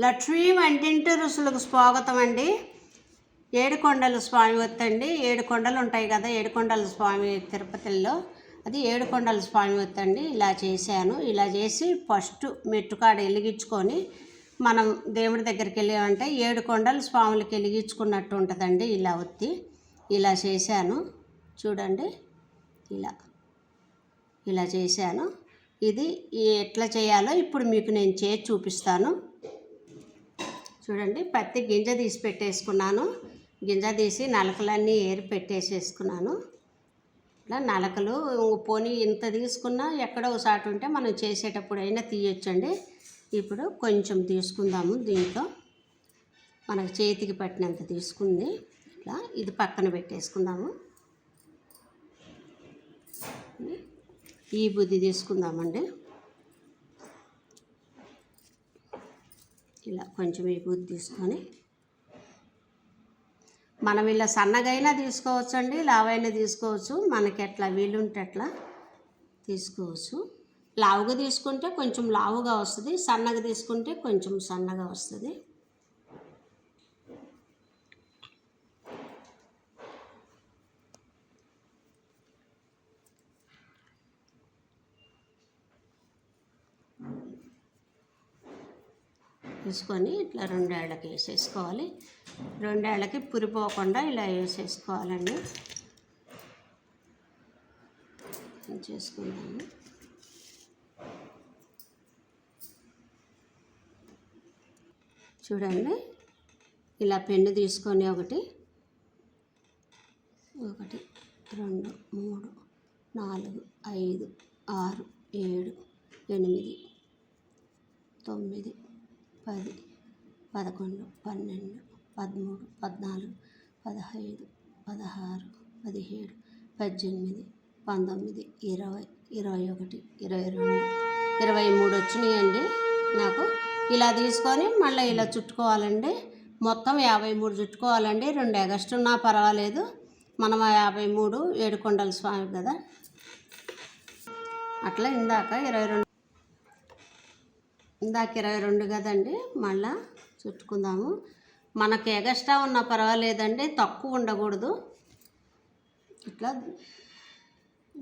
లక్ష్మీ వంటింటి రుసులకు స్వాగతం అండి ఏడుకొండల స్వామి వత్తండి ఏడు కొండలు ఉంటాయి కదా ఏడుకొండల స్వామి తిరుపతిలో. అది ఏడుకొండల స్వామి వత్తండి ఇలా చేశాను. ఇలా చేసి ఫస్ట్ మెట్టుకాడ వెలిగించుకొని మనం దేవుడి దగ్గరికి వెళ్ళామంటే ఏడు కొండలు స్వాములకి వెలిగించుకున్నట్టు ఉంటుందండి ఇలా ఒత్తి. ఇలా చేశాను. చూడండి. ఇలా. ఇలా చేశాను. ఇది ఎట్లా చేయాలో ఇప్పుడు మీకు నేను చేసి చూపిస్తాను. చూడండి పత్తి గింజ తీసి పెట్టేసుకున్నాను. గింజ తీసి నలకలన్నీ ఏరి పెట్టేసేసుకున్నాను. ఇట్లా నలకలు పోనీ ఇంత తీసుకున్నా ఎక్కడో ఒకసారి ఉంటే మనం చేసేటప్పుడు అయినా తీయొచ్చండి. ఇప్పుడు కొంచెం తీసుకుందాము దీంట్లో. మనకు చేతికి పట్టినంత తీసుకుంది. ఇట్లా ఇది పక్కన పెట్టేసుకుందాము. ఈ బుద్ధి తీసుకుందామండి. ఇలా కొంచెం ఈ తీసుకొని మనం ఇలా సన్నగైనా తీసుకోవచ్చు అండి లావైనా తీసుకోవచ్చు. మనకి ఎట్లా వీలుంటే అట్లా తీసుకోవచ్చు. లావుగా తీసుకుంటే కొంచెం లావుగా వస్తుంది సన్నగా తీసుకుంటే కొంచెం సన్నగా వస్తుంది. తీసుకొని ఇట్లా రెండేళ్ళకి వేసేసుకోవాలి. రెండేళ్ళకి పురిపోకుండా ఇలా వేసేసుకోవాలండి. చేసుకుందాము చూడండి ఇలా పెన్ను తీసుకొని ఒకటి ఒకటి రెండు మూడు నాలుగు ఐదు ఆరు ఏడు ఎనిమిది తొమ్మిది పది పదకొండు పన్నెండు పదమూడు పద్నాలుగు పదహైదు పదహారు పదిహేడు పద్దెనిమిది పంతొమ్మిది ఇరవై ఇరవై ఒకటి ఇరవై రెండు ఇరవై మూడు వచ్చినాయండి. నాకు ఇలా తీసుకొని మళ్ళీ ఇలా చుట్టుకోవాలండి. మొత్తం యాభై మూడు చుట్టుకోవాలండి. రెండు ఎగస్ట్ ఉన్నా పర్వాలేదు. మనం యాభై మూడు ఏడుకొండల స్వామి కదా. అట్లా ఇందాక ఇరవై రెండు ఇందాక ఇరవై రెండు కదండి మళ్ళా చుట్టుకుందాము. మనకి ఎగస్ట్రా ఉన్నా పర్వాలేదండి తక్కువ ఉండకూడదు. ఇట్లా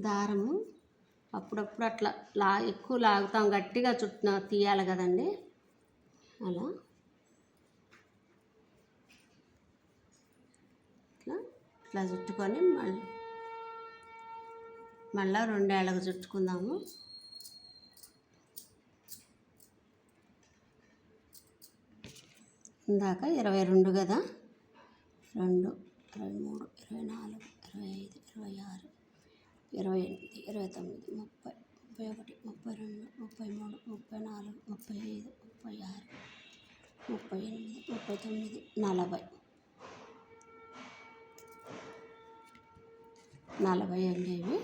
దారము అప్పుడప్పుడు అట్లా లా ఎక్కువ లాగుతాం గట్టిగా చుట్టిన తీయాలి కదండి. అలా. ఇట్లా ఇట్లా చుట్టుకొని మళ్ళీ మళ్ళీ రెండేళ్ళకు చుట్టుకుందాము. ఇందాక ఇరవై రెండు కదా? రెండు ఇరవై మూడు ఇరవై నాలుగు ఇరవై ఐదు ఇరవై ఆరు ఇరవై ఎనిమిది ఇరవై తొమ్మిది ముప్పై ముప్పై ఒకటి ముప్పై రెండు ముప్పై మూడు ముప్పై నాలుగు ముప్పై ఐదు ముప్పై ఆరు ముప్పై ఎనిమిది ముప్పై తొమ్మిది నలభై. నలభై అండి ఇవి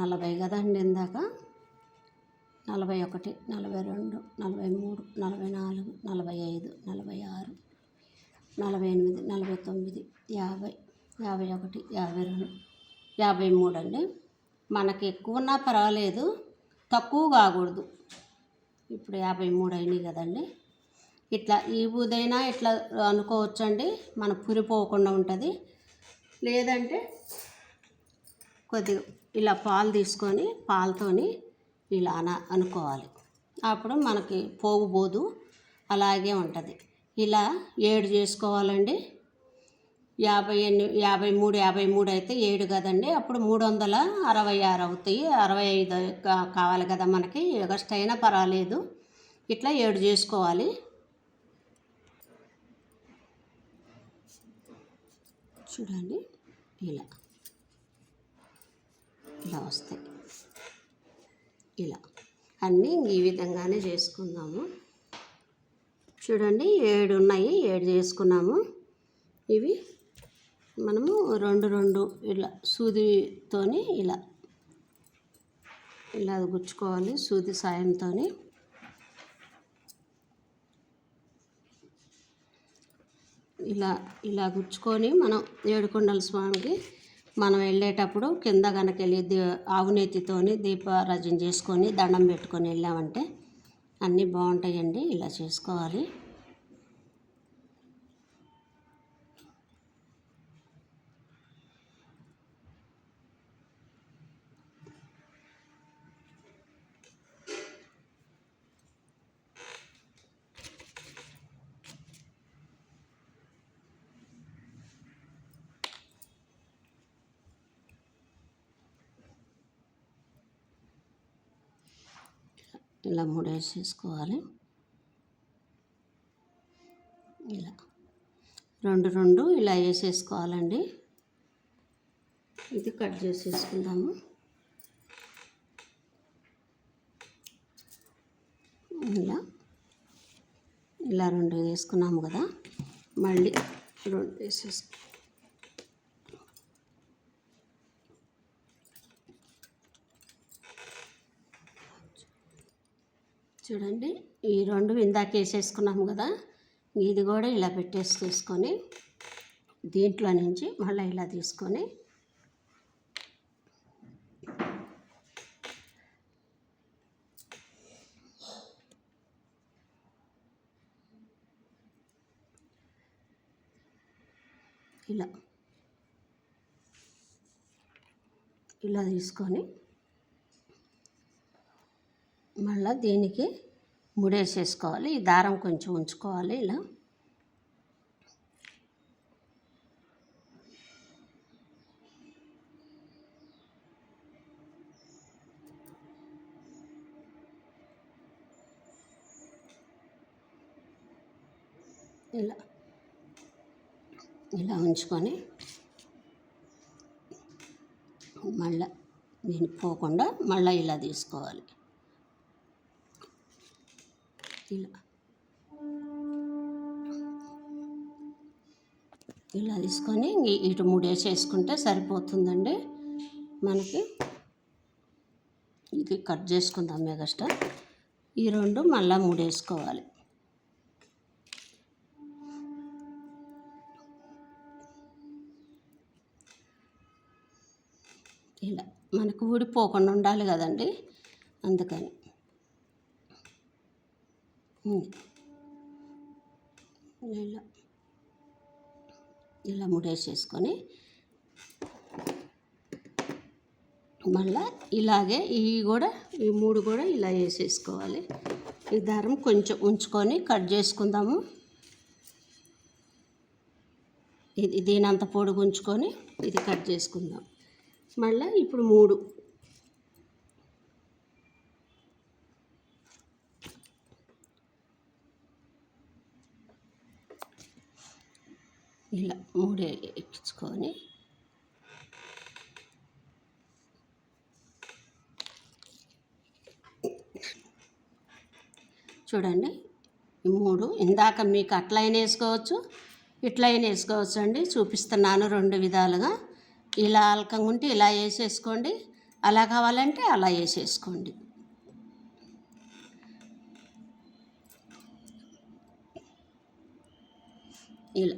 నలభై కదండి ఇందాక? నలభై ఒకటి నలభై రెండు నలభై మూడు నలభై నాలుగు నలభై ఐదు నలభై ఆరు నలభై ఎనిమిది నలభై తొమ్మిది యాభై యాభై ఒకటి యాభై రెండు యాభై మూడు అండి. మనకి ఎక్కువ ఉన్నా పర్వాలేదు తక్కువ కాకూడదు. ఇప్పుడు యాభై మూడు అయినాయి కదండి. ఇట్లా ఈ బూదైనా ఇట్లా అనుకోవచ్చండి మన పురిపోకుండా ఉంటుంది. లేదంటే కొద్దిగా ఇలా పాలు తీసుకొని పాలతోని ఇలా అన అనుకోవాలి. అప్పుడు మనకి పోగుబోదు అలాగే ఉంటుంది. ఇలా ఏడు చేసుకోవాలండి. యాభై ఎన్ని యాభై మూడు యాభై మూడు అయితే ఏడు కదండి. అప్పుడు మూడు వందల అరవై ఆరు అవుతాయి. అరవై ఐదు కావాలి కదా మనకి. ఎగస్ట్ అయినా పర్వాలేదు. ఇట్లా ఏడు చేసుకోవాలి. చూడండి. ఇలా. ఇలా వస్తాయి. ఇలా. అన్నీ ఈ విధంగానే చేసుకుందాము. చూడండి ఏడు ఉన్నాయి ఏడు చేసుకున్నాము. ఇవి మనము రెండు రెండు ఇలా సూదితోని ఇలా ఇలా గుచ్చుకోవాలి సూది సాయంతో ఇలా ఇలా గుచ్చుకొని మనం ఏడుకొండల స్వామికి మనం వెళ్ళేటప్పుడు కింద కనుక వెళ్ళి దీ ఆవునేతితోని దీపారాజన చేసుకొని దండం పెట్టుకొని వెళ్ళామంటే అన్నీ బాగుంటాయండి. ఇలా చేసుకోవాలి. ఇలా ముడేసేసుకోవాలి ఇలా. రెండు రెండు ఇలా వేసేసుకోవాలండి. ఇది కట్ చేసేసుకుందాము. ఇలా. ఇలా రెండు వేసుకున్నాము కదా. మళ్ళీ రెండు వేసేసుకో చూడండి. ఈ రెండు ఇందాక వేసేసుకున్నాము కదా. ఇది కూడా ఇలా పెట్టేసి తీసుకొని దీంట్లో నుంచి మళ్ళీ ఇలా తీసుకొని ఇలా. ఇలా తీసుకొని మళ్ళీ దీనికి? ముడేసేసుకోవాలి. ఈ దారం కొంచెం ఉంచుకోవాలి ఇలా. ఇలా. ఇలా ఉంచుకొని మళ్ళీ దీన్ని పోకుండా మళ్ళీ ఇలా తీసుకోవాలి. ఇలా ఇలా తీసుకొని ఇటు మూడేసి వేసుకుంటే సరిపోతుందండి. మనకి ఇది కట్ చేసుకుందాం మెగాస్టార్. ఈ రెండు మళ్ళీ మూడేసుకోవాలి. ఇలా మనకు ఊడిపోకుండా ఉండాలి కదండి. అందుకని ఇలా ఇలా ముడేసేసుకొని మళ్ళా ఇలాగే ఇవి కూడా ఈ మూడు కూడా ఇలా వేసేసుకోవాలి. ఈ దారం కొంచెం ఉంచుకొని కట్ చేసుకుందాము. ఇది దీని అంత పొడుగు ఉంచుకొని ఇది కట్ చేసుకుందాం. మళ్ళీ ఇప్పుడు మూడు ఇలా మూడే ఎక్కించుకొని చూడండి ఈ మూడు ఇందాక మీకు అట్లా అయినా వేసుకోవచ్చు ఇట్లా అయినా వేసుకోవచ్చు అండి చూపిస్తున్నాను రెండు విధాలుగా ఇలా అల్కంగా ఉంటే ఇలా వేసేసుకోండి అలా కావాలంటే అలా వేసేసుకోండి ఇలా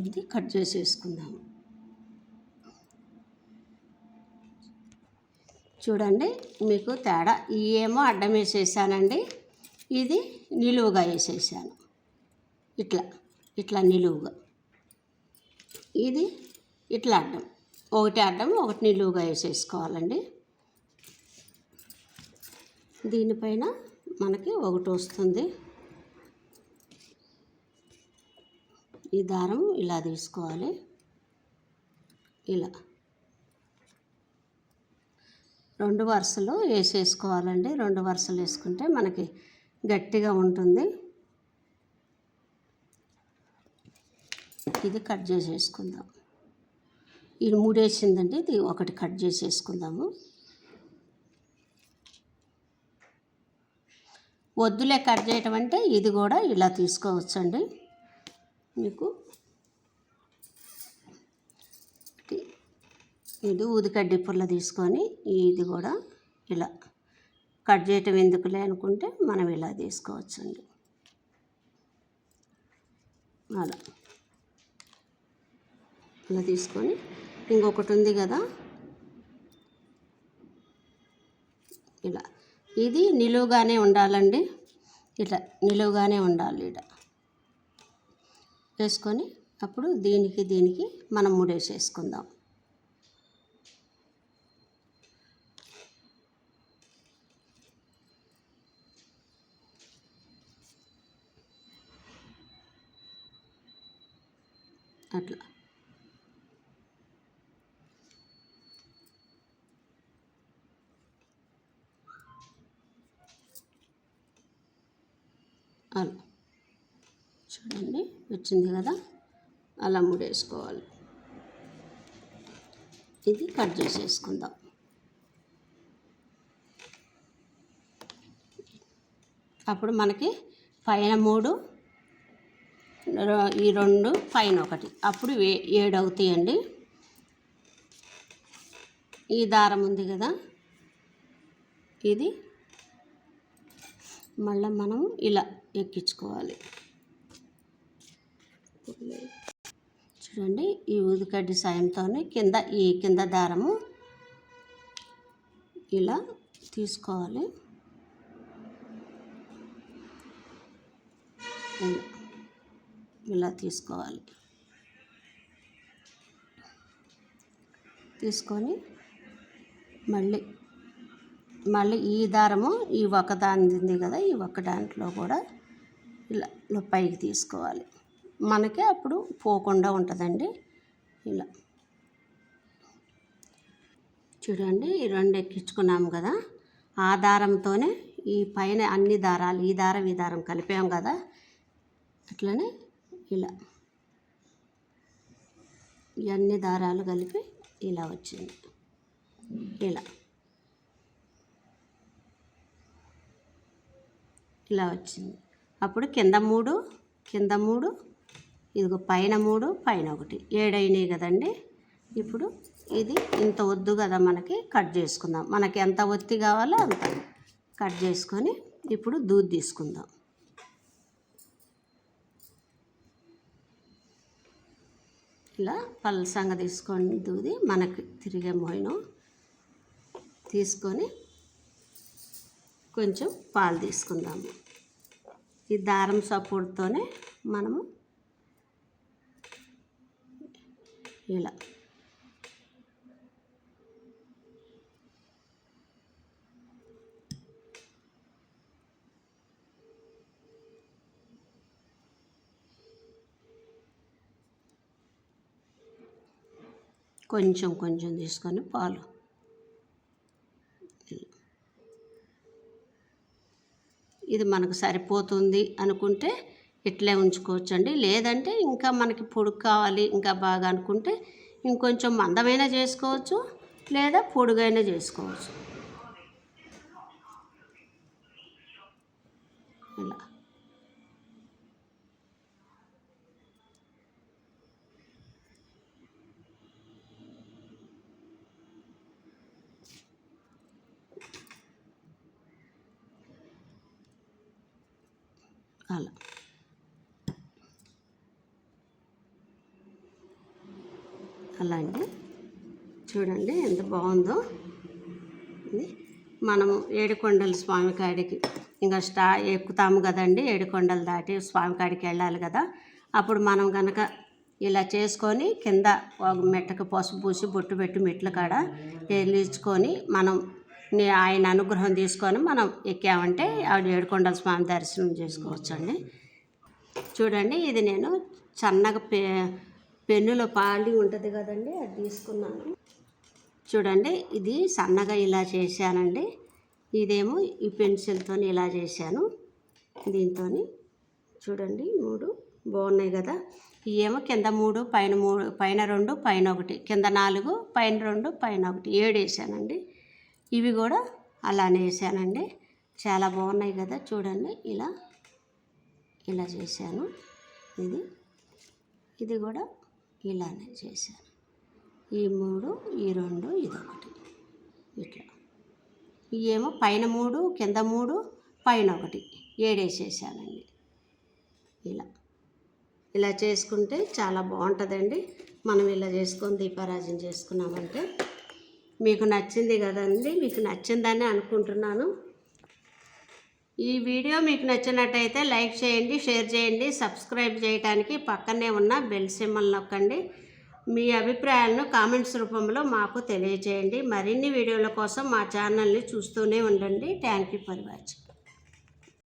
ఇది కట్ చేసేసుకుందాము చూడండి మీకు తేడా. ఈ ఏమో అడ్డం వేసేసానండి. ఇది నిలువుగా వేసేసాను. ఇట్లా ఇట్లా నిలువుగా. ఇది ఇట్లా అడ్డం. ఒకటి అడ్డం ఒకటి నిలువుగా వేసేసుకోవాలండి. దీనిపైన మనకి ఒకటి వస్తుంది. ఈ దారం ఇలా తీసుకోవాలి. ఇలా. రెండు వరుసలు వేసేసుకోవాలండి. రెండు వరుసలు వేసుకుంటే మనకి గట్టిగా ఉంటుంది. ఇది కట్ చేసేసుకుందాం. ఇది మూడేసిందండి ఇది ఒకటి కట్ చేసేసుకుందాము. వద్దులే కట్ చేయటం అంటే ఇది కూడా ఇలా తీసుకోవచ్చండి. మీకు ఇది ఉదికడ్డి పుల్ల తీసుకొని ఇది కూడా ఇలా కట్ చేయటం ఎందుకులే అనుకుంటే మనం ఇలా తీసుకోవచ్చండి. అలా. ఇలా తీసుకొని ఇంకొకటి ఉంది కదా. ఇలా. ఇది నిలువుగానే ఉండాలండి. ఇట్లా నిలువుగానే ఉండాలి. ఇలా. వేసుకొని అప్పుడు దీనికి దీనికి మనం ముడేసేసుకుందాం అట్లా అలా చూడండి వచ్చింది కదా అలా ముడేసుకోవాలి. ఇది కట్ చేసేసుకుందాం. అప్పుడు మనకి పైన మూడు ఈ రెండు పైన ఒకటి. అప్పుడు ఏడు అవుతాయండి. ఈ దారం ఉంది కదా ఇది మళ్ళీ మనం ఇలా ఎక్కించుకోవాలి. చూడండి ఈ ఊదికడ్డి సాయంతో కింద ఈ కింద దారము ఇలా తీసుకోవాలి. ఇలా తీసుకోవాలి. తీసుకొని మళ్ళీ మళ్ళీ ఈ దారము ఈ ఒక దాని ఉంది కదా ఈ ఒక్క దాంట్లో కూడా ఇలా ఇలా పైకి తీసుకోవాలి. మనకి అప్పుడు పోకుండా ఉంటుందండి. ఇలా. చూడండి ఈ రెండు ఎక్కించుకున్నాము కదా. ఆ దారంతోనే ఈ పైన అన్ని దారాలు ఈ దారం ఈ దారం కలిపాం కదా. అట్లనే ఇలా. ఇవన్నీ దారాలు కలిపి ఇలా వచ్చింది. ఇలా. ఇలా వచ్చింది. అప్పుడు కింద మూడు కింద మూడు ఇదిగో పైన మూడు పైన ఒకటి. ఏడైనాయి కదండి? ఇప్పుడు ఇది ఇంత వద్దు కదా మనకి కట్ చేసుకుందాం. మనకి ఎంత ఒత్తి కావాలో అంత కట్ చేసుకొని ఇప్పుడు దూద్ తీసుకుందాం. ఇలా పలసంగా తీసుకొని దూది మనకి తిరిగే మోయిన తీసుకొని కొంచెం పాలు తీసుకుందాము. ఈ దారం సపోర్ట్తోనే మనము ఇలా. కొంచెం కొంచెం తీసుకొని పాలు. ఇది మనకు సరిపోతుంది అనుకుంటే ఇట్లే ఉంచుకోవచ్చండి. లేదంటే ఇంకా మనకి పొడుగు కావాలి ఇంకా బాగా అనుకుంటే ఇంకొంచెం మందమైనా చేసుకోవచ్చు లేదా పొడుగైనా చేసుకోవచ్చు. ఇలా. అలా. అలా అండి చూడండి ఎంత బాగుందో. ఇది మనము ఏడుకొండల స్వామి కాడికి ఇంకా స్టా ఎక్కుతాము కదండి. ఏడుకొండలు దాటి స్వామి కాడికి వెళ్ళాలి కదా. అప్పుడు మనం కనుక ఇలా చేసుకొని కింద ఒక మెట్టకు పసుపు పూసి బొట్టు పెట్టి మెట్ల కాడ వెళ్ళించుకొని మనం నే- ఆయన అనుగ్రహం తీసుకొని మనం ఎక్కామంటే ఆవిడ ఏడుకొండల స్వామి దర్శనం చేసుకోవచ్చండి. చూడండి ఇది నేను సన్నగా పే పెన్నులో పాలి ఉంటుంది కదండి అది తీసుకున్నాను. చూడండి ఇది సన్నగా ఇలా చేశానండి. ఇదేమో ఈ పెన్సిల్తో ఇలా చేశాను. దీంతో చూడండి మూడు బాగున్నాయి కదా. ఇవేమో కింద మూడు పైన మూడు పైన రెండు పైన ఒకటి. కింద నాలుగు పైన రెండు పైన ఒకటి. ఏడు వేసానండి. ఇవి కూడా అలానే వేసానండి. చాలా బాగున్నాయి కదా చూడండి ఇలా ఇలా చేశాను. ఇది ఇది కూడా ఇలానే చేశాను. ఈ మూడు ఈ రెండు ఇదొకటి. ఇట్లా. ఇవేమో పైన మూడు కింద మూడు పైన ఒకటి. ఏడేసేసానండి. ఇలా. ఇలా చేసుకుంటే చాలా బాగుంటుందండి. మనం ఇలా చేసుకొని దీపారాజన చేసుకున్నామంటే మీకు నచ్చింది కదండి. మీకు నచ్చిందని అనుకుంటున్నాను. ఈ వీడియో మీకు నచ్చినట్టయితే లైక్ చేయండి షేర్ చేయండి సబ్స్క్రైబ్ చేయడానికి పక్కనే ఉన్న బెల్ సింబల్ నొక్కండి. మీ అభిప్రాయాలను కామెంట్స్ రూపంలో మాకు తెలియజేయండి మరిన్ని వీడియోల కోసం మా ఛానల్ని చూస్తూనే ఉండండి. Thank you for watching.